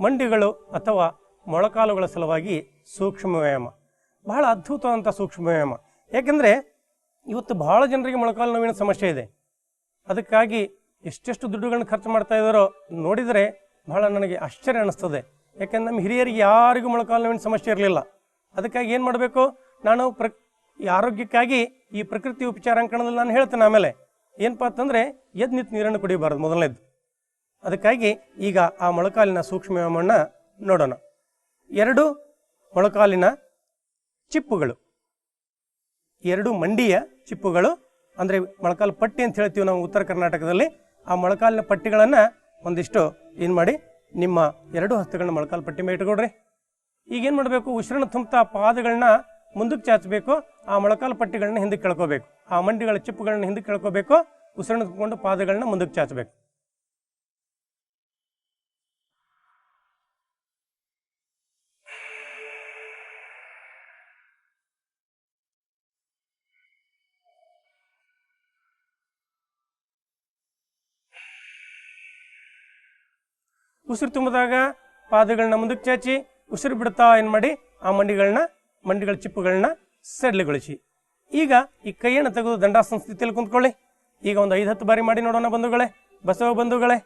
ಮಂಡಿಗಳು ಅಥವಾ ಮೊಳಕಾಲುಗಳ ಸಲುವಾಗಿ ಸೂಕ್ಷ್ಮ ವ್ಯಾಯಾಮ. ಬಹಳ ಅದ್ಭುತವಾದಂಥ ಸೂಕ್ಷ್ಮ ವ್ಯಾಯಾಮ. ಯಾಕೆಂದರೆ ಇವತ್ತು ಬಹಳ ಜನರಿಗೆ ಮೊಳಕಾಲು ನೋವಿನ ಸಮಸ್ಯೆ ಇದೆ. ಅದಕ್ಕಾಗಿ ಎಷ್ಟೆಷ್ಟು ದುಡ್ಡುಗಳನ್ನ ಖರ್ಚು ಮಾಡ್ತಾ ಇದ್ದಾರೋ ನೋಡಿದರೆ ಬಹಳ ನನಗೆ ಆಶ್ಚರ್ಯ ಅನ್ನಿಸ್ತದೆ ಯಾಕಂದ್ರೆ ನಮ್ಮ ಹಿರಿಯರಿಗೆ ಯಾರಿಗೂ ಮೊಳಕಾಲು ನೋವಿನ ಸಮಸ್ಯೆ ಇರಲಿಲ್ಲ. ಅದಕ್ಕಾಗಿ ಏನು ಮಾಡಬೇಕು? ನಾನು ಪ್ರ ಆರೋಗ್ಯಕ್ಕಾಗಿ ಈ ಪ್ರಕೃತಿ ಉಪಚಾರ ಅಂಕಣದಲ್ಲಿ ನಾನು ಹೇಳ್ತೇನೆ ಆಮೇಲೆ. ಏನಪ್ಪ ಅಂತಂದರೆ ಎದ್ದು ನಿಂತು ನೀರನ್ನು ಕುಡಿಬಾರ್ದು ಮೊದಲನೇದು. ಅದಕ್ಕಾಗಿ ಈಗ ಆ ಮೊಳಕಾಲಿನ ಸೂಕ್ಷ್ಮ ವ್ಯಾಯಾಮವನ್ನು ನೋಡೋಣ. ಎರಡು ಮೊಳಕಾಲಿನ ಚಿಪ್ಪುಗಳು. ಎರಡು ಮಂಡಿಯ ಚಿಪ್ಪುಗಳು, ಅಂದರೆ ಮೊಳಕಾಲು ಪಟ್ಟಿ ಅಂತ ಹೇಳ್ತೀವಿ ನಾವು ಉತ್ತರ ಕರ್ನಾಟಕದಲ್ಲಿ. ಆ ಮೊಳಕಾಲಿನ ಪಟ್ಟಿಗಳನ್ನು ಒಂದಿಷ್ಟು ಏನು ಮಾಡಿ, ನಿಮ್ಮ ಎರಡು ಹಸ್ತಗಳನ್ನ ಮೊಳಕಾಲು ಪಟ್ಟಿ ಮೇಲೆ ಇಟ್ಕೊಡ್ರಿ. ಈಗೇನು ಮಾಡಬೇಕು? ಉಸಿರನ್ನು ತುಂಬುತ್ತಾ ಪಾದಗಳನ್ನ ಮುಂದಕ್ಕೆ ಚಾಚಬೇಕು, ಆ ಮೊಳಕಾಲು ಪಟ್ಟಿಗಳನ್ನ ಹಿಂದಕ್ಕೆ ಕೆಳ್ಕೋಬೇಕು. ಆ ಮಂಡಿಗಳ ಚಿಪ್ಪುಗಳನ್ನ ಹಿಂದಕ್ಕೆ ಕೆಳ್ಕೋಬೇಕು, ಉಸಿರನ್ನು ತುಂಬಿಕೊಂಡು ಪಾದಗಳನ್ನ ಮುಂದಕ್ಕೆ ಚಾಚಬೇಕು. ಉಸಿರು ತುಂಬಿದಾಗ ಪಾದಗಳನ್ನ ಮುಂದಕ್ಕೆ ಚಾಚಿ, ಉಸಿರು ಬಿಡ್ತಾ ಏನು ಮಾಡಿ, ಆ ಮಂಡಿಗಳನ್ನ, ಮಂಡಿಗಳ ಚಿಪ್ಪುಗಳನ್ನ ಸಡ್ಲಿಗೊಳಿಸಿ. ಈಗ ಈ ಕೈಯನ್ನು ತೆಗೆದು ದಂಡಾಸನ ಸ್ಥಿತಿಯಲ್ಲಿ ಕುಂತ್ಕೊಳ್ಳಿ ಈಗ ಒಂದು ಐದು, ಹತ್ತು ಬಾರಿ ಮಾಡಿ ನೋಡೋಣ ಬಂಧುಗಳೇ, ಬಸವ ಬಂಧುಗಳೇ.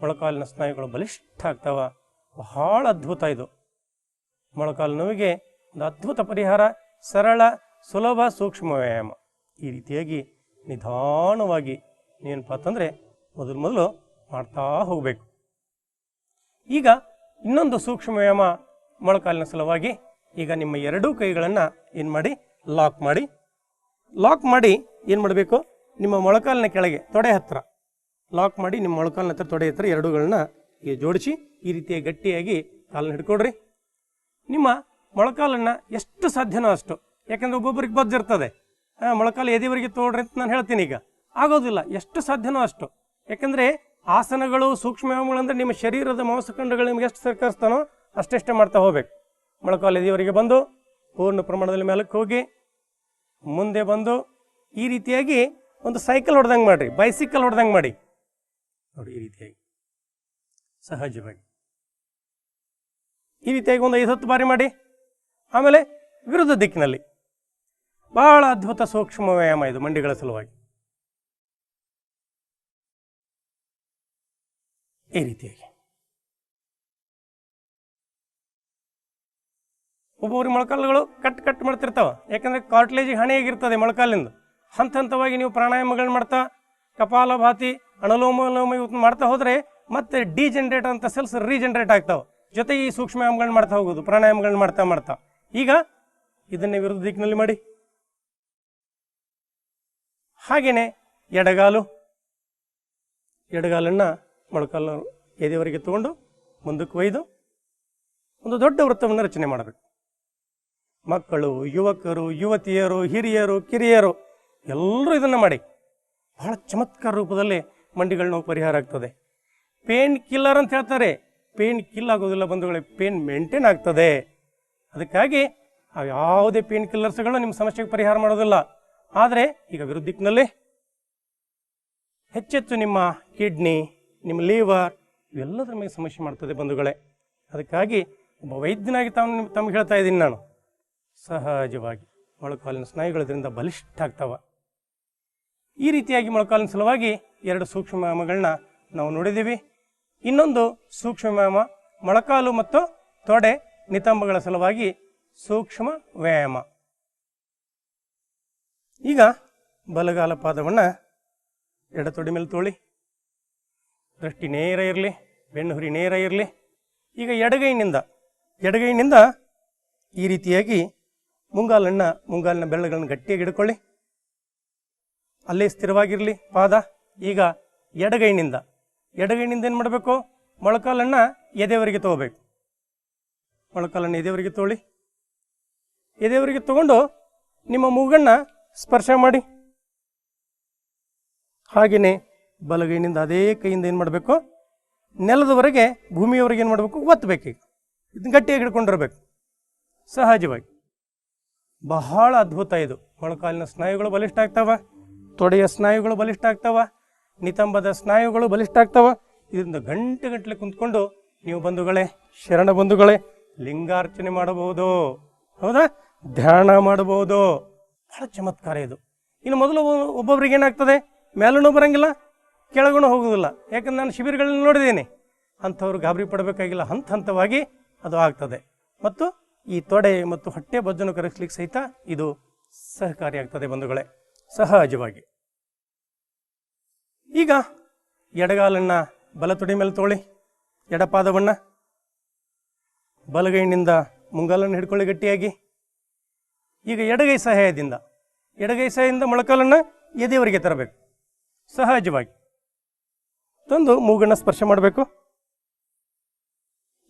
ಮೊಳಕಾಲಿನ ಸ್ನಾಯುಗಳು ಬಲಿಷ್ಠ ಆಗ್ತಾವ. ಬಹಳ ಅದ್ಭುತ ಇದು. ಮೊಳಕಾಲು ನೋವಿಗೆ ಒಂದು ಅದ್ಭುತ ಪರಿಹಾರ, ಸರಳ, ಸುಲಭ, ಸೂಕ್ಷ್ಮ ವ್ಯಾಯಾಮ. ಈ ರೀತಿಯಾಗಿ ನಿಧಾನವಾಗಿ ಏನಪ್ಪ ಅಂತಂದರೆ ಮೊದಲು ಮೊದಲು ಮಾಡ್ತಾ ಹೋಗಬೇಕು. ಈಗ ಇನ್ನೊಂದು ಸೂಕ್ಷ್ಮ ವ್ಯಾಯಾಮ ಮೊಳಕಾಲಿನ ಸಲುವಾಗಿ ಈಗ ನಿಮ್ಮ ಎರಡೂ ಕೈಗಳನ್ನು ಏನು ಮಾಡಿ ಲಾಕ್ ಮಾಡಿ. ಲಾಕ್ ಮಾಡಿ ಏನು ಮಾಡಬೇಕು? ನಿಮ್ಮ ಮೊಳಕಾಲಿನ ಕೆಳಗೆ, ತೊಡೆ ಹತ್ತಿರ ಲಾಕ್ ಮಾಡಿ ನಿಮ್ಮ ಮೊಳಕಾಲಿನ ಹತ್ರ ತೊಡೆ ಹತ್ರ ಎರಡೂಗಳನ್ನ ಜೋಡಿಸಿ ಈ ರೀತಿಯ ಗಟ್ಟಿಯಾಗಿ ಕಾಲನ್ನ ಹಿಡ್ಕೊಡ್ರಿ. ನಿಮ್ಮ ಮೊಳಕಾಲನ್ನು ಎಷ್ಟು ಸಾಧ್ಯನೋ ಅಷ್ಟು. ಯಾಕಂದ್ರೆ ಒಬ್ಬೊಬ್ಬರಿಗೆ ಬದ್ದಿರ್ತದೆ ಮೊಳಕಾಲು ಎದೆಯವರಿಗೆ ತೋಡ್ರಿ ಅಂತ ನಾನು ಹೇಳ್ತೀನಿ ಈಗ. ಆಗೋದಿಲ್ಲ, ಎಷ್ಟು ಸಾಧ್ಯನೋ ಅಷ್ಟು. ಯಾಕಂದ್ರೆ ಆಸನಗಳು, ಸೂಕ್ಷ್ಮ ನಿಮ್ಮ ಶರೀರದ ಮಾಂಸಖಂಡಗಳು ನಿಮ್ಗೆ ಎಷ್ಟು ಸಹಕರಿಸ್ತಾನೋ ಅಷ್ಟೆಷ್ಟೇ ಮಾಡ್ತಾ ಹೋಗ್ಬೇಕು. ಮೊಳಕಾಲು ಎದೆಯವರಿಗೆ ಬಂದು ಪೂರ್ಣ ಪ್ರಮಾಣದಲ್ಲಿ ಮೇಲಕ್ಕೆ ಹೋಗಿ, ಮುಂದೆ ಬಂದು ಈ ರೀತಿಯಾಗಿ ಒಂದು ಸೈಕಲ್ ಹೊಡೆದಂಗೆ ಮಾಡಿರಿ, ಬೈಸಿಕಲ್ ಹೊಡೆದಂಗೆ ಮಾಡಿ. ನೋಡಿ ಈ ರೀತಿಯಾಗಿ. ಸಹಜವಾಗಿ. ಈ ರೀತಿಯಾಗಿ ಒಂದು ಐದು ಹತ್ತು ಬಾರಿ ಮಾಡಿ. ಆಮೇಲೆ ವಿರುದ್ಧ ದಿಕ್ಕಿನಲ್ಲಿ ಬಹಳ ಅದ್ಭುತ ಸೂಕ್ಷ್ಮ ವ್ಯಾಯಾಮ ಇದು ಮಂಡಿಗಳ ಸಲುವಾಗಿ. ಈ ರೀತಿಯಾಗಿ. ಒಬ್ಬೊಬ್ಬರು ಮೊಳಕಾಲುಗಳು ಕಟ್ ಕಟ್ ಮಾಡ್ತಿರ್ತಾವ. ಯಾಕಂದ್ರೆ ಕಾರ್ಟ್ಲೇಜಿಗೆ ಹಣೆಯಾಗಿರ್ತದೆ ಮೊಳಕಾಲಿಂದ. ಹಂತ ಹಂತವಾಗಿ ನೀವು ಪ್ರಾಣಾಯಾಮಗಳನ್ನ ಮಾಡ್ತಾ, ಕಪಾಲಭಾತಿ ಅನುಲೋಮ ವಿಲೋಮ ಇವತ್ತು ಮಾಡ್ತಾ ಹೋದ್ರೆ ಮತ್ತೆ ಡಿಜನರೇಟ್ ಅಂತ ಸೆಲ್ಸ್ ರೀಜನರೇಟ್ ಆಗ್ತಾವ. ಜೊತೆಗೆ ಈ ಸೂಕ್ಷ್ಮ ವ್ಯಾಯಾಮಗಳನ್ನ ಮಾಡ್ತಾ ಹೋಗೋದು, ಪ್ರಾಣಾಯಾಮಗಳನ್ನ ಮಾಡ್ತಾ ಮಾಡ್ತಾ. ಈಗ ಇದನ್ನೇ ವಿರುದ್ಧ ದಿಕ್ಕಿನಲ್ಲಿ ಮಾಡಿ. ಹಾಗೇನೆ ಎಡಗಾಲು. ಎಡಗಾಲನ್ನ ಮೊಳಕಾಲು ಎದೆವರೆಗೆ ತಗೊಂಡು ಮುಂದಕ್ಕೆ ಒಯ್ದು ಒಂದು ದೊಡ್ಡ ವೃತ್ತವನ್ನು ರಚನೆ ಮಾಡಬೇಕು. ಮಕ್ಕಳು, ಯುವಕರು, ಯುವತಿಯರು, ಹಿರಿಯರು, ಕಿರಿಯರು ಎಲ್ಲರೂ ಇದನ್ನು ಮಾಡಿ. ಬಹಳ ಚಮತ್ಕಾರ ರೂಪದಲ್ಲಿ ಮಂಡಿಗಳ ನೋವು ಪರಿಹಾರ ಆಗ್ತದೆ. ಪೇನ್ ಕಿಲ್ಲರ್ ಅಂತ ಹೇಳ್ತಾರೆ. ಪೇನ್ ಕಿಲ್ ಆಗೋದಿಲ್ಲ ಬಂಧುಗಳೇ, ಪೇನ್ ಮೇಂಟೈನ್ ಆಗ್ತದೆ. ಅದಕ್ಕಾಗಿ ಯಾವುದೇ ಪೇನ್ ಕಿಲ್ಲರ್ಸ್ಗಳು ನಿಮ್ಮ ಸಮಸ್ಯೆಗೆ ಪರಿಹಾರ ಮಾಡೋದಿಲ್ಲ. ಆದರೆ ಈಗ ವಿರುದ್ಧ ದಿಕ್ಕಿನಲ್ಲಿ ಹೆಚ್ಚೆಚ್ಚು ನಿಮ್ಮ ಕಿಡ್ನಿ ನಿಮ್ಮ ಲಿವರ್ ಇವೆಲ್ಲದರ ಮೇಲೆ ಸಮಸ್ಯೆ ಮಾಡ್ತದೆ ಬಂಧುಗಳೇ. ಅದಕ್ಕಾಗಿ ಒಬ್ಬ ವೈದ್ಯನಾಗಿ ತಾನು ತಮಗೆ ಹೇಳ್ತಾ ಇದ್ದೀನಿ ನಾನು. ಸಹಜವಾಗಿ ಮೊಳಕಾಲಿನ ಸ್ನಾಯುಗಳು ಇದರಿಂದ ಬಲಿಷ್ಠ ಆಗ್ತಾವ ಈ ರೀತಿಯಾಗಿ ಮೊಳಕಾಲಿನ ಸಲುವಾಗಿ ಎರಡು ಸೂಕ್ಷ್ಮ ವ್ಯಾಯಾಮಗಳನ್ನ ನಾವು ನೋಡಿದ್ದೀವಿ. ಇನ್ನೊಂದು ಸೂಕ್ಷ್ಮ ವ್ಯಾಯಾಮ ಮೊಳಕಾಲು ಮತ್ತು ತೊಡೆ ನಿತಂಬಗಳ ಸಲುವಾಗಿ ಸೂಕ್ಷ್ಮ ವ್ಯಾಯಾಮ. ಈಗ ಬಲಗಾಲ ಪಾದವನ್ನು ಎಡತೊಡಿ ಮೇಲೆ ತೋಳಿ. ದೃಷ್ಟಿ ನೇರ ಇರಲಿ ಬೆನ್ನುಹುರಿ ನೇರ ಇರಲಿ. ಈಗ ಎಡಗೈನಿಂದ ಎಡಗೈನಿಂದ ಈ ರೀತಿಯಾಗಿ ಮುಂಗಾಲನ್ನು, ಮುಂಗಾಲಿನ ಬೆರಳುಗಳನ್ನು ಗಟ್ಟಿಯಾಗಿ ಹಿಡ್ಕೊಳ್ಳಿ. ಅಲ್ಲೇ ಸ್ಥಿರವಾಗಿರಲಿ ಪಾದ. ಈಗ ಎಡಗೈನಿಂದ ಎಡಗೈನಿಂದ ಏನು ಮಾಡಬೇಕು? ಮೊಳಕಾಲನ್ನು ಎದೆವರೆಗೆ ತಗೋಬೇಕು? ಮೊಳಕಾಲನ್ನು ಎದೆಯವರಿಗೆ ತೋಳಿ. ಎದೆಯವರಿಗೆ ತಗೊಂಡು ನಿಮ್ಮ ಮೂಗನ್ನು ಸ್ಪರ್ಶ ಮಾಡಿ. ಹಾಗೆಯೇ ಬಲಗೈನಿಂದ ಅದೇ ಕೈಯಿಂದ ಏನು ಮಾಡಬೇಕು? ನೆಲದವರೆಗೆ ಭೂಮಿಯವರೆಗೆ ಏನು ಮಾಡಬೇಕು? ಒತ್ತಬೇಕು ಇದನ್ನು ಗಟ್ಟಿಯಾಗಿ ಹಿಡ್ಕೊಂಡಿರಬೇಕು. ಸಹಜವಾಗಿ. ಬಹಳ ಅದ್ಭುತ ಇದು. ಮೊಳಕಾಲಿನ ಸ್ನಾಯುಗಳು ಬಲಿಷ್ಠ ಆಗ್ತಾವ. ತೊಡೆಯ ಸ್ನಾಯುಗಳು ಬಲಿಷ್ಠ ಆಗ್ತಾವ. ನಿತಂಬದ ಸ್ನಾಯುಗಳು ಬಲಿಷ್ಠ ಆಗ್ತಾವ. ಇದರಿಂದ ಗಂಟೆ ಗಂಟಲೆ ಕುಂತ್ಕೊಂಡು ನೀವು ಬಂಧುಗಳೇ, ಶರಣ ಬಂಧುಗಳೇ ಲಿಂಗಾರ್ಚನೆ ಮಾಡಬಹುದು. ಹೌದಾ? ಧ್ಯಾನ ಮಾಡಬಹುದು. ಬಹಳ ಚಮತ್ಕಾರ ಇದು. ಇನ್ನು ಮೊದಲು ಒಬ್ಬೊಬ್ರಿಗೆ ಏನಾಗ್ತದೆ? ಮೇಲೂ ಬರಂಗಿಲ್ಲ ಕೆಳಗೂ ಹೋಗುವುದಿಲ್ಲ. ಯಾಕಂದ್ರೆ ನಾನು ಶಿಬಿರಗಳಲ್ಲಿ ನೋಡಿದ್ದೀನಿ. ಅಂಥವ್ರು ಗಾಬರಿ ಪಡಬೇಕಾಗಿಲ್ಲ. ಹಂತ ಹಂತವಾಗಿ ಅದು ಆಗ್ತದೆ. ಮತ್ತು ಈ ತೊಡೆ ಮತ್ತು ಹೊಟ್ಟೆ ಬಜ್ಜನ್ನು ಕರಗಿಸ್ಲಿಕ್ಕೆ ಸಹಿತ ಇದು ಸಹಕಾರಿಯಾಗ್ತದೆ ಬಂಧುಗಳೇ. ಸಹಜವಾಗಿ. ಈಗ ಎಡಗಾಲನ್ನ ಬಲ ತೊಡೆ ಮೇಲೆ ತೊಗೊಳ್ಳಿ ಎಡಪಾದವನ್ನ ಬಲಗೈನಿಂದ ಮುಂಗಾಲನ್ನು ಹಿಡ್ಕೊಳ್ಳಿ ಗಟ್ಟಿಯಾಗಿ. ಈಗ ಎಡಗೈ ಸಹಾಯದಿಂದ ಎಡಗೈ ಸಹಾಯದಿಂದ ಮೊಳಕಾಲನ್ನು ಎದೆಯವರಿಗೆ ತರಬೇಕು, ಸಹಜವಾಗಿ. ತಂದು ಮೂಗನ್ನು ಸ್ಪರ್ಶ ಮಾಡಬೇಕು.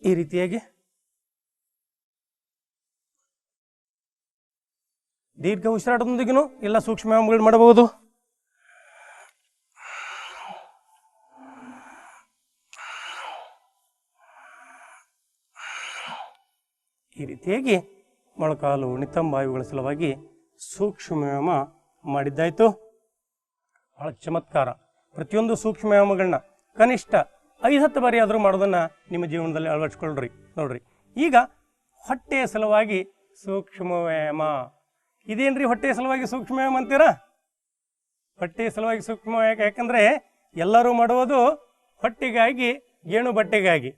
ಈ ರೀತಿಯಾಗಿ. ದೀರ್ಘ ಉಸಿರಾಟದೊಂದಿಗೂ ಎಲ್ಲ ಸೂಕ್ಷ್ಮ ಮಾಡಬಹುದು. ಈ ರೀತಿಯಾಗಿ ಮೊಳಕಾಲು ನಿತಂಬಾಯುಗಳ ಸಲುವಾಗಿ ಸೂಕ್ಷ್ಮ ವ್ಯಾಯಾಮ ಮಾಡಿದ್ದಾಯ್ತು. ಬಹಳ ಚಮತ್ಕಾರ. ಪ್ರತಿಯೊಂದು ಸೂಕ್ಷ್ಮ ವ್ಯಾಯಾಮಗಳನ್ನ ಕನಿಷ್ಠ ಐದು ಹತ್ತು ಬಾರಿ ಆದರೂ ಮಾಡೋದನ್ನ ನಿಮ್ಮ ಜೀವನದಲ್ಲಿ ಅಳವಡಿಸ್ಕೊಳ್ರಿ ನೋಡ್ರಿ. ಈಗ ಹೊಟ್ಟೆಯ ಸಲುವಾಗಿ ಸೂಕ್ಷ್ಮ ವ್ಯಾಯಾಮ ಇದೇನ್ರಿ ಹೊಟ್ಟೆಯ ಸಲುವಾಗಿ ಸೂಕ್ಷ್ಮ ವ್ಯಾಯಾಮ ಅಂತೀರಾ? ಹೊಟ್ಟೆಯ ಸಲುವಾಗಿ ಸೂಕ್ಷ್ಮ ಯಾಕಂದ್ರೆ ಎಲ್ಲರೂ ಮಾಡುವುದು ಹೊಟ್ಟೆಗಾಗಿ, ಗೇಣು ಬಟ್ಟೆಗಾಗಿ.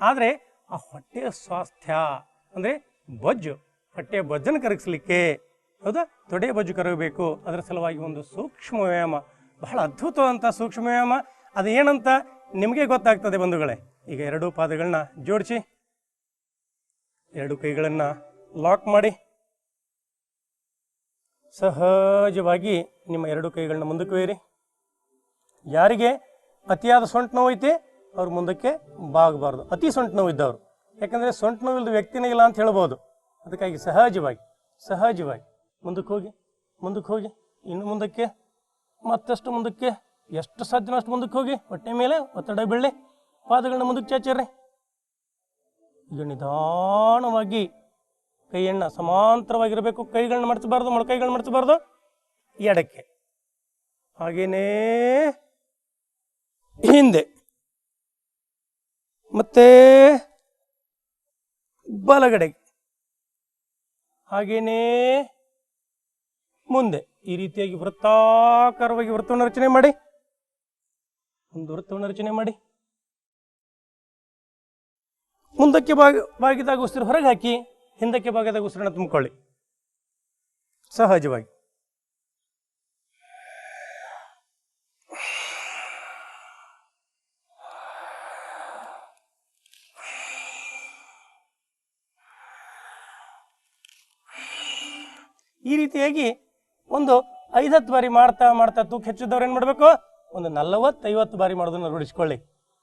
ಆದರೆ ಆ ಹೊಟ್ಟೆಯ ಸ್ವಾಸ್ಥ್ಯ ಅಂದರೆ ಬೊಜ್ಜು. ಹೊಟ್ಟೆ ಬೊಜ್ಜನ್ನು ಕರಗಿಸ್ಲಿಕ್ಕೆ. ಹೌದಾ? ತೊಡೆ ಬೊಜ್ಜು ಕರಗಬೇಕು. ಅದರ ಸಲುವಾಗಿ ಒಂದು ಸೂಕ್ಷ್ಮ ವ್ಯಾಯಾಮ. ಬಹಳ ಅದ್ಭುತವಾದಂಥ ಸೂಕ್ಷ್ಮ ವ್ಯಾಯಾಮ. ಅದು ಏನಂತ ನಿಮಗೆ ಗೊತ್ತಾಗ್ತದೆ ಬಂಧುಗಳೇ. ಈಗ ಎರಡೂ ಪಾದಗಳನ್ನ ಜೋಡಿಸಿ. ಎರಡು ಕೈಗಳನ್ನು ಲಾಕ್ ಮಾಡಿ. ಸಹಜವಾಗಿ ನಿಮ್ಮ ಎರಡು ಕೈಗಳನ್ನ ಮುಂದಕ್ಕೆ ಒಯ್ಯಿರಿ ಯಾರಿಗೆ? ಅತಿಯಾದ ಸೊಂಟ ನೋವು ಐತೆ, ಅವ್ರು ಮುಂದಕ್ಕೆ ಬಾಗಬಾರ್ದು. ಅತಿ ಸೊಂಟ ನೋವು ಇದ್ದವರು. ಯಾಕಂದರೆ ಸೊಂಟ ನೋವಿಲ್ಲದ ವ್ಯಕ್ತಿನೇ ಇಲ್ಲ ಅಂತ ಹೇಳ್ಬೋದು. ಅದಕ್ಕಾಗಿ ಸಹಜವಾಗಿ ಸಹಜವಾಗಿ ಮುಂದಕ್ಕೆ ಹೋಗಿ ಮುಂದಕ್ಕೆ ಹೋಗಿ, ಇನ್ನು ಮುಂದಕ್ಕೆ, ಮತ್ತಷ್ಟು ಮುಂದಕ್ಕೆ, ಎಷ್ಟು ಸಾಧ್ಯನೋ ಅಷ್ಟು ಮುಂದಕ್ಕೆ ಹೋಗಿ, ಹೊಟ್ಟೆ ಮೇಲೆ ಒತ್ತಡ ಬೀಳಿ ಪಾದಗಳನ್ನ ಮುಂದಕ್ಕೆ ಚಾಚಿರ್ರಿ. ಈಗ ನಿಧಾನವಾಗಿ ಕೈಯನ್ನ ಸಮಾಂತರವಾಗಿರಬೇಕು, ಕೈಗಳನ್ನ ಮಡಚಬಾರ್ದು ಮೊಳಕೈಗಳನ್ನ ಮಡಚಬಾರ್ದು, ಎಡಕ್ಕೆ. ಹಾಗೇನೇ ಹಿಂದೆ. ಮತ್ತೆ ಬಲಗಡೆಗೆ ಹಾಗೇನೇ ಮುಂದೆ. ಈ ರೀತಿಯಾಗಿ ವೃತ್ತಾಕಾರವಾಗಿ ವೃತ್ತವನ್ನು ರಚನೆ ಮಾಡಿ. ಒಂದು ವೃತ್ತವನ್ನು ರಚನೆ ಮಾಡಿ. ಮುಂದಕ್ಕೆ ಭಾಗ ಬಾಗಿದಾಗ ಉಸಿರು ಹೊರಗೆ ಹಾಕಿ, ಹಿಂದಕ್ಕೆ ಬಾಗಿದಾಗ ಉಸಿರನ್ನು ತುಂಬಿಕೊಳ್ಳಿ. ಸಹಜವಾಗಿ. ಈ ರೀತಿಯಾಗಿ ಒಂದು ಐದತ್ತು ಬಾರಿ ಮಾಡ್ತಾ ಮಾಡ್ತಾ ತೂಕ ಹೆಚ್ಚಿದವ್ರು ಏನು ಮಾಡಬೇಕು? ಒಂದು ನಲವತ್ತೈವತ್ತು ಬಾರಿ ಮಾಡೋದನ್ನು ರೂಢಿಸ್ಕೊಳ್ಳಿ.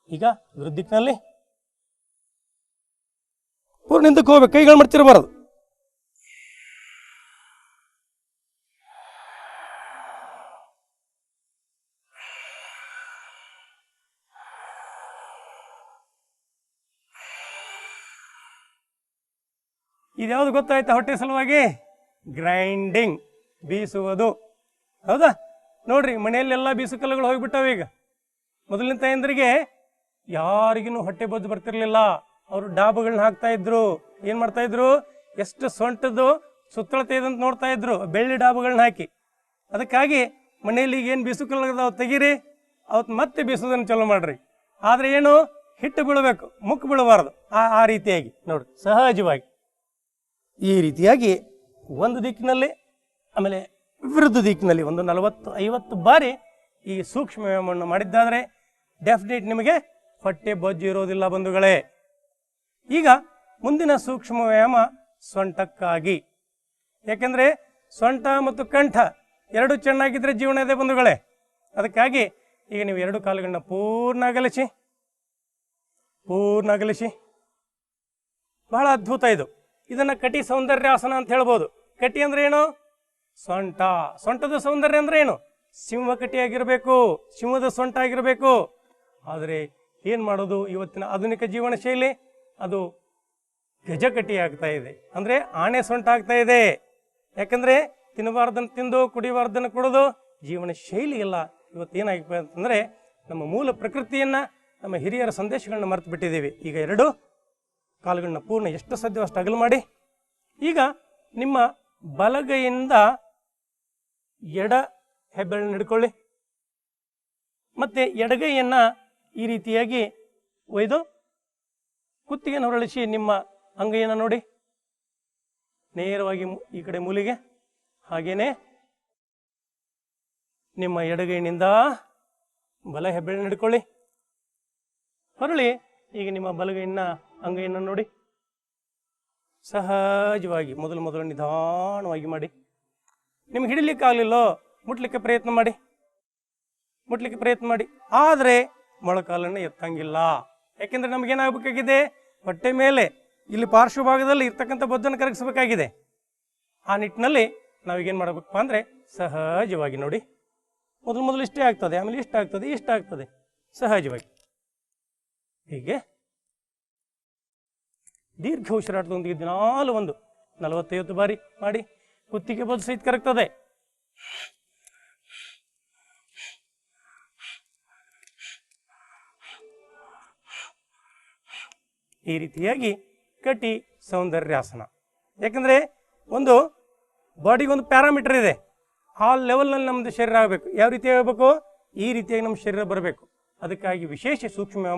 ಈಗ ವೃದ್ಧಿಕ್ನಲ್ಲಿ ಪೂರ್ಣ ಹಿಂದಕ್ಕೆ ಹೋಗ್ಬೇಕು. ಕೈಗಳು ಮಾಡ್ತಿರಬಾರದು ಇದ್ಯಾವುದು ಗೊತ್ತಾಯ್ತಾ ಹೊಟ್ಟೆ ಸಲುವಾಗಿ? ಗ್ರೈಂಡಿಂಗ್ ಬೀಸುವುದು. ಹೌದಾ? ನೋಡ್ರಿ, ಮನೆಯಲ್ಲೆಲ್ಲ ಬೀಸು ಕಲ್ಲುಗಳು ಹೋಗ್ಬಿಟ್ಟವೆ ಈಗ. ಮೊದಲಿನ ತಾಯಂದ್ರಿಗೆ ಯಾರಿಗೂ ಹೊಟ್ಟೆ ಬದ್ದು ಬರ್ತಿರ್ಲಿಲ್ಲ. ಅವರು ಡಾಬುಗಳನ್ನ ಹಾಕ್ತಾ ಇದ್ರು. ಏನ್ ಮಾಡ್ತಾ ಇದ್ರು? ಎಷ್ಟು ಸೊಂಟದ್ದು, ಸುತ್ತಳತೆ ಇದಂತ ನೋಡ್ತಾ ಇದ್ರು. ಬೆಳ್ಳಿ ಡಾಬುಗಳನ್ನ ಹಾಕಿ. ಅದಕ್ಕಾಗಿ ಮನೆಯಲ್ಲಿ ಏನು ಬೀಸು ಕಲ್ಲುಗಳು ತೆಗೀರಿ. ಅವತ್ತು ಮತ್ತೆ ಬೀಸೋದನ್ನು ಚಲೋ ಮಾಡ್ರಿ. ಆದ್ರೆ ಏನು? ಹಿಟ್ಟು ಬೀಳಬೇಕು, ಮುಕ್ಕು ಬೀಳಬಾರ್ದು. ಆ ಆ ರೀತಿಯಾಗಿ ನೋಡ್ರಿ, ಸಹಜವಾಗಿ. ಈ ರೀತಿಯಾಗಿ ಒಂದು ದಿಕ್ಕಿನಲ್ಲಿ, ಆಮೇಲೆ ವಿರುದ್ಧ ದಿಕ್ಕಿನಲ್ಲಿ ಒಂದು ನಲವತ್ತು, ಐವತ್ತು ಬಾರಿ ಈ ಸೂಕ್ಷ್ಮ ವ್ಯಾಯಾಮವನ್ನು ಮಾಡಿದ್ದಾದರೆ ಡೆಫಿನೆಟ್ ನಿಮಗೆ ಹೊಟ್ಟೆ ಬೊಜ್ಜು ಇರೋದಿಲ್ಲ ಬಂಧುಗಳೇ. ಈಗ ಮುಂದಿನ ಸೂಕ್ಷ್ಮ ವ್ಯಾಯಾಮ ಸೊಂಟಕ್ಕಾಗಿ. ಯಾಕೆಂದ್ರೆ ಸೊಂಟ ಮತ್ತು ಕಂಠ ಎರಡು ಚೆನ್ನಾಗಿದ್ರೆ ಜೀವನ ಇದೆ ಬಂಧುಗಳೇ. ಅದಕ್ಕಾಗಿ ಈಗ ನೀವು ಎರಡು ಕಾಲುಗಳನ್ನ ಪೂರ್ಣ ಅಗಲಿಸಿ ಪೂರ್ಣ ಅಗಲಿಸಿ ಬಹಳ ಅದ್ಭುತ ಇದು. ಇದನ್ನ ಕಟಿ ಸೌಂದರ್ಯಾಸನ ಅಂತ ಹೇಳ್ಬೋದು. ಕಟಿ ಅಂದ್ರೆ ಏನು? ಸೊಂಟ. ಸೊಂಟದ ಸೌಂದರ್ಯ ಅಂದ್ರೆ ಏನು? ಸಿಂಹ ಆಗಿರಬೇಕು ಸಿಂಹದ ಸೊಂಟ ಆಗಿರಬೇಕು ಆದರೆ ಏನ್ ಮಾಡೋದು ಇವತ್ತಿನ ಆಧುನಿಕ ಜೀವನ ಶೈಲಿ? ಅದು ಗಜಕಟಿ ಆಗ್ತಾ ಇದೆ. ಅಂದ್ರೆ ಆಣೆ ಸೊಂಟ ಆಗ್ತಾ ಇದೆ. ಯಾಕಂದ್ರೆ ತಿನ್ನಬಾರ್ದನ್ನು ತಿಂದು ಕುಡಿಬಾರ್ದನ್ನು ಕುಡಿದು ಜೀವನ ಶೈಲಿ ಇಲ್ಲ ಇವತ್ತು ಏನಾಗಿ ಅಂತಂದ್ರೆ ನಮ್ಮ ಮೂಲ ಪ್ರಕೃತಿಯನ್ನ ನಮ್ಮ ಹಿರಿಯರ ಸಂದೇಶಗಳನ್ನ ಮರೆತು ಬಿಟ್ಟಿದ್ದೀವಿ. ಈಗ ಎರಡು ಕಾಲುಗಳನ್ನ ಪೂರ್ಣ ಎಷ್ಟು ಸಾಧ್ಯವೋ ಅಷ್ಟು ಅಗಲು ಮಾಡಿ. ಈಗ ನಿಮ್ಮ ಬಲಗೈಯಿಂದ ಎಡ ಹೆಬ್ಬೆರಳನ್ನ ಹಿಡ್ಕೊಳ್ಳಿ. ಮತ್ತೆ ಎಡಗೈಯನ್ನ ಈ ರೀತಿಯಾಗಿ ಒಯ್ದು ಕುತ್ತಿಗೆಯನ್ನು ಹೊರಳಿಸಿ ನಿಮ್ಮ ಅಂಗೈಯನ್ನು ನೋಡಿ. ನೇರವಾಗಿ ಈ ಕಡೆ ಮೂಲಿಗೆ. ಹಾಗೇನೆ ನಿಮ್ಮ ಎಡಗೈನಿಂದ ಬಲ ಹೆಬ್ಬೆರಳನ್ನ ಹಿಡ್ಕೊಳ್ಳಿ. ಹೊರಳಿ ಈಗ ನಿಮ್ಮ ಬಲಗೈನ ಅಂಗೈಯನ್ನು ನೋಡಿ. ಸಹಜವಾಗಿ ಮೊದಲು ಮೊದಲು ನಿಧಾನವಾಗಿ ಮಾಡಿ. ನಿಮ್ಗೆ ಹಿಡಿಲಿಕ್ಕಾಗಲಿಲ್ಲೋ ಮುಟ್ಲಿಕ್ಕೆ ಪ್ರಯತ್ನ ಮಾಡಿ. ಮುಟ್ಲಿಕ್ಕೆ ಪ್ರಯತ್ನ ಮಾಡಿ. ಆದರೆ ಮೊಳಕಾಲನ್ನು ಎತ್ತಂಗಿಲ್ಲ. ಯಾಕೆಂದ್ರೆ ನಮಗೇನಾಗಬೇಕಾಗಿದೆ? ಹೊಟ್ಟೆ ಮೇಲೆ ಇಲ್ಲಿ ಪಾರ್ಶ್ವಭಾಗದಲ್ಲಿ ಇರ್ತಕ್ಕಂಥ ಬೊದ್ದನ್ನು ಕರಗಿಸಬೇಕಾಗಿದೆ. ಆ ನಿಟ್ಟಿನಲ್ಲಿ ನಾವೀಗೇನು ಮಾಡಬೇಕಪ್ಪ ಅಂದರೆ ಸಹಜವಾಗಿ ನೋಡಿ. ಮೊದಲು ಮೊದಲು ಇಷ್ಟೇ ಆಗ್ತದೆ. ಆಮೇಲೆ ಇಷ್ಟ ಆಗ್ತದೆ ಇಷ್ಟ ಆಗ್ತದೆ. ಸಹಜವಾಗಿ. ಹೀಗೆ ದೀರ್ಘ ಉಸಿರಾಟದೊಂದಿಗೆ ದಿನಾಲು ಒಂದು ನಲವತ್ತೈವತ್ತು ಬಾರಿ ಮಾಡಿ ಕುತ್ತಿಗೆ ಬದು ಸಹಿತ ಕರಗ್ತದೆ. ಈ ರೀತಿಯಾಗಿ ಕಟಿ ಸೌಂದರ್ಯಾಸನ. ಯಾಕಂದ್ರೆ ಒಂದು ಬಾಡಿಗೊಂದು ಪ್ಯಾರಾಮೀಟರ್ ಇದೆ. ಆ ಲೆವೆಲ್ನಲ್ಲಿ ನಮ್ಮದು ಶರೀರ ಆಗಬೇಕು. ಯಾವ ರೀತಿ ಆಗಬೇಕು? ಈ ರೀತಿಯಾಗಿ ನಮ್ಮ ಶರೀರ ಬರಬೇಕು. ಅದಕ್ಕಾಗಿ ವಿಶೇಷ ಸೂಕ್ಷ್ಮ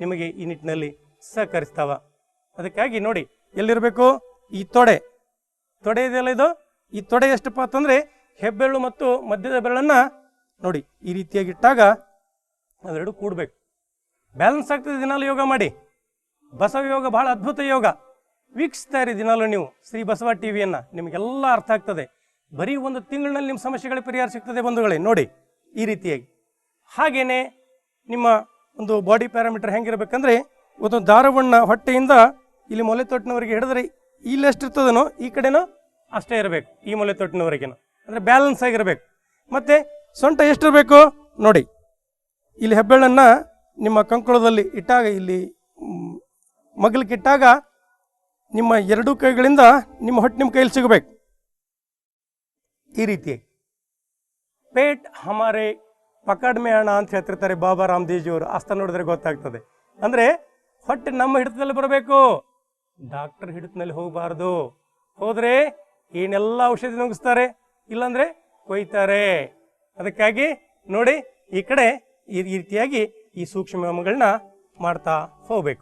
ನಿಮಗೆ ಈ ನಿಟ್ಟಿನಲ್ಲಿ ಸಹಕರಿಸ್ತಾವ. ಅದಕ್ಕಾಗಿ ನೋಡಿ, ಎಲ್ಲಿರಬೇಕು? ಈ ತೊಡೆ. ತೊಡೆ ಇದೆಯಲ್ಲ ಇದು? ಈ ತೊಡೆ ಎಷ್ಟಪ್ಪ ಅಂತಂದ್ರೆ, ಹೆಬ್ಬೆರಳು ಮತ್ತು ಮಧ್ಯದ ಬೆರಳನ್ನ ನೋಡಿ, ಈ ರೀತಿಯಾಗಿ ಇಟ್ಟಾಗ ಅದೆರಡು ಕೂಡಬೇಕು. ಬ್ಯಾಲೆನ್ಸ್ ಆಗ್ತದೆ ದಿನಾಲು ಯೋಗ ಮಾಡಿ. ಬಸವ ಯೋಗ ಬಹಳ ಅದ್ಭುತ ಯೋಗ. ವೀಕ್ಷಿಸ್ತಾ ಇರಿ ದಿನಾಲು ನೀವು ಶ್ರೀ ಬಸವ ಟಿವಿಯನ್ನ. ನಿಮಗೆಲ್ಲ ಅರ್ಥ ಆಗ್ತದೆ. ಬರೀ ಒಂದು ತಿಂಗಳಿನಲ್ಲಿ ನಿಮ್ಮ ಸಮಸ್ಯೆಗಳ ಪರಿಹಾರ ಸಿಗ್ತದೆ ಬಂಧುಗಳೇ. ನೋಡಿ, ಈ ರೀತಿಯಾಗಿ. ಹಾಗೇನೆ ನಿಮ್ಮ ಒಂದು ಬಾಡಿ ಪ್ಯಾರಾಮೀಟರ್ ಹೆಂಗಿರಬೇಕಂದ್ರೆ, ಒಂದು ದಾರವಣ್ಣ ಹೊಟ್ಟೆಯಿಂದ ಇಲ್ಲಿ ಮೊಲೆ ತೊಟ್ಟಿನವರೆಗೆ ಹಿಡಿದ್ರೆ ಇಲ್ಲಿ ಎಷ್ಟಿರ್ತದನೋ ಈ ಕಡೆನೋ ಅಷ್ಟೇ ಇರಬೇಕು, ಈ ಮೊಲೆ ತೊಟ್ಟಿನವರೆಗೆನೋ. ಅಂದರೆ ಬ್ಯಾಲೆನ್ಸ್ ಆಗಿರಬೇಕು. ಮತ್ತು ಸೊಂಟ ಎಷ್ಟಿರಬೇಕು ನೋಡಿ. ಇಲ್ಲಿ ಹೆಬ್ಬೆಳ್ಳನ್ನ ನಿಮ್ಮ ಕಂಕುಳದಲ್ಲಿ ಇಟ್ಟಾಗ ಇಲ್ಲಿ ಮಗಲಿಕ್ಕಿಟ್ಟಾಗ ಮಗ್ಲಿಕ್ಕೆ ನಿಮ್ಮ ಎರಡೂ ಕೈಗಳಿಂದ ನಿಮ್ಮ ಹೊಟ್ಟೆ ನಿಮ್ಮ ಕೈಯಲ್ಲಿ ಸಿಗಬೇಕು. ಈ ರೀತಿ ಪೇಟ್ ಹಮಾರೆ ಪಕಡ್ಮೆ ಅಣ್ಣ ಅಣ ಅಂತ ಹೇಳ್ತಿರ್ತಾರೆ ಬಾಬಾ ರಾಮದೇವ್ಜಿಯವರು ಅಸ್ತ ನೋಡಿದ್ರೆ ಗೊತ್ತಾಗ್ತದೆ. ಅಂದ್ರೆ ಹೊಟ್ಟೆ ನಮ್ಮ ಹಿಡಿತದಲ್ಲಿ ಬರಬೇಕು. ಡಾಕ್ಟರ್ ಹಿಡಿತನಲ್ಲಿ ಹೋಗಬಾರ್ದು. ಹೋದ್ರೆ ಏನೆಲ್ಲ ಔಷಧಿ ನುಂಗಿಸ್ತಾರೆ? ಇಲ್ಲಾಂದ್ರೆ ಕೊಯ್ತಾರೆ. ಅದಕ್ಕಾಗಿ ನೋಡಿ ಈ ಕಡೆ ಈ ರೀತಿಯಾಗಿ ಈ ಸೂಕ್ಷ್ಮಗಳನ್ನ ಮಾಡ್ತಾ ಹೋಗ್ಬೇಕು.